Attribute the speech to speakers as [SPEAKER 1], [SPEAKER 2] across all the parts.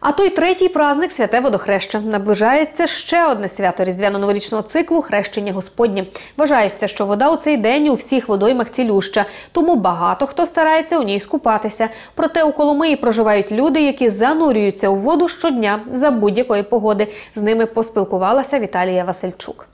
[SPEAKER 1] А той третій праздник святе водохреща. Наближається ще одне свято різдвяно-новорічного циклу хрещення Господнє. Вважається, що вода у цей день у всіх водоймах цілюща, тому багато хто старається у ній скупатися. Проте у Коломиї проживають люди, які занурюються у воду щодня за будь-якої погоди. З ними поспілкувалася Віталія Васильчук.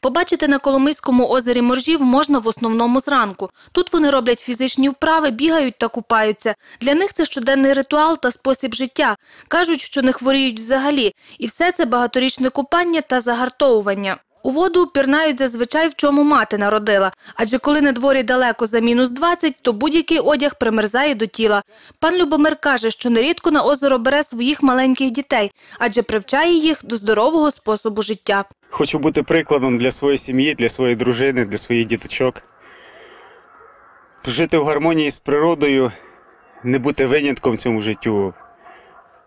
[SPEAKER 2] Побачити на Коломийському озері моржів можна в основному зранку. Тут вони роблять фізичні вправи, бігають та купаються. Для них це щоденний ритуал та спосіб життя. Кажуть, що не хворіють взагалі. І все це багаторічне купання та загартовування. У воду пірнають зазвичай в чому мати народила. Адже коли на дворі далеко за мінус 20, то будь-який одяг примерзає до тіла. Пан Любомир каже, що нерідко на озеро бере своїх маленьких дітей, адже привчає їх до здорового способу життя.
[SPEAKER 3] Хочу бути прикладом для своєї сім'ї, для своєї дружини, для своїх діточок. Жити в гармонії з природою, не бути винятком цьому життю,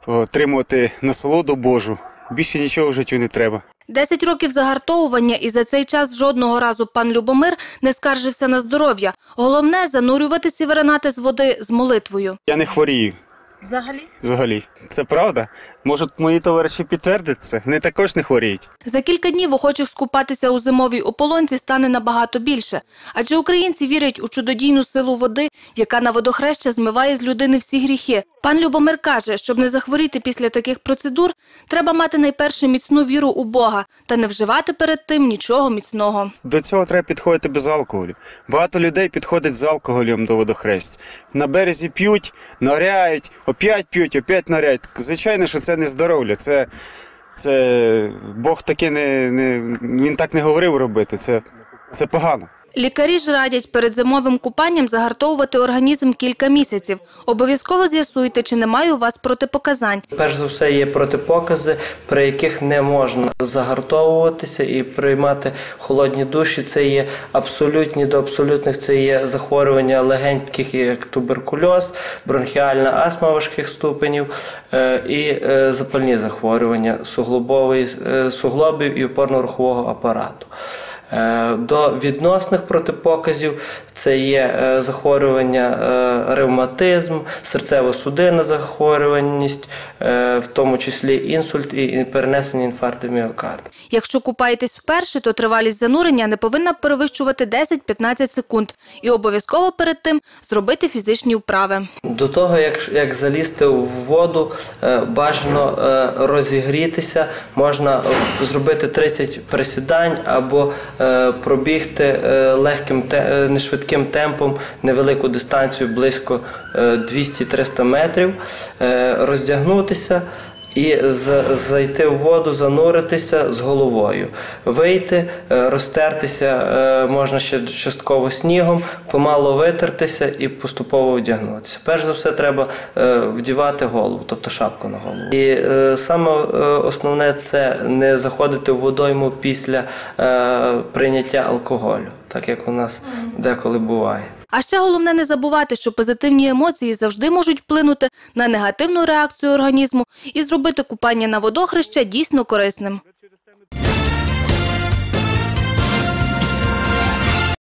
[SPEAKER 3] отримувати насолоду Божу. Більше нічого в життю не треба.
[SPEAKER 2] Десять років загартовування і за цей час жодного разу пан Любомир не скаржився на здоров'я. Головне – занурюватися і виринати з води з молитвою.
[SPEAKER 3] Я не хворію
[SPEAKER 2] Взагалі?
[SPEAKER 3] взагалі. Це правда. Можуть мої товариші підтвердити це. Вони також не хворіють.
[SPEAKER 2] За кілька днів охочих скупатися у зимовій ополонці стане набагато більше. Адже українці вірять у чудодійну силу води, яка на водохреща змиває з людини всі гріхи. Пан Любомир каже, щоб не захворіти після таких процедур, треба мати найперше міцну віру у Бога та не вживати перед тим нічого міцного.
[SPEAKER 3] До цього треба підходити без алкоголю. Багато людей підходять з алкоголем до водохресть. На березі п'ють, норяють, опять п'ють, опять норяють. Звичайно, що це не здоров'я. Це, це Бог таке не, не він так не говорив робити. Це, це погано.
[SPEAKER 2] Лікарі ж радять перед зимовим купанням загартовувати організм кілька місяців. Обов'язково з'ясуйте, чи немає у вас протипоказань.
[SPEAKER 4] Перш за все є протипокази, при яких не можна загартовуватися і приймати холодні душі. Це є абсолютні до абсолютних це є захворювання легень, таких як туберкульоз, бронхіальна астма важких ступенів е, і е, запальні захворювання суглобової е, суглобів і опорно-рухового апарату. Е, До відносних протипоказів це є е, захворювання е, ревматизм, серцево-судинна захворюваність, е, в тому числі інсульт і перенесення інфаркту міокарда.
[SPEAKER 2] Якщо купаєтесь вперше, то тривалість занурення не повинна перевищувати 10-15 секунд. І обов'язково перед тим зробити фізичні вправи.
[SPEAKER 4] До того, як, як залізти в воду, бажано розігрітися, можна зробити 30 присідань або пробігти легким те- е, нешвидким темпом невелику дистанцію близько е, 200-300 метрів, е, роздягнутися. І зайти в воду, зануритися з головою, вийти, е, розтертися е, можна ще частково снігом, помало витертися і поступово вдягнутися. Перш за все, треба е, вдівати голову, тобто шапку на голову. І е, саме е, основне це не заходити в водойму після е, прийняття алкоголю, так як у нас деколи буває.
[SPEAKER 2] А ще головне не забувати, що позитивні емоції завжди можуть вплинути на негативну реакцію організму і зробити купання на водохреща дійсно корисним.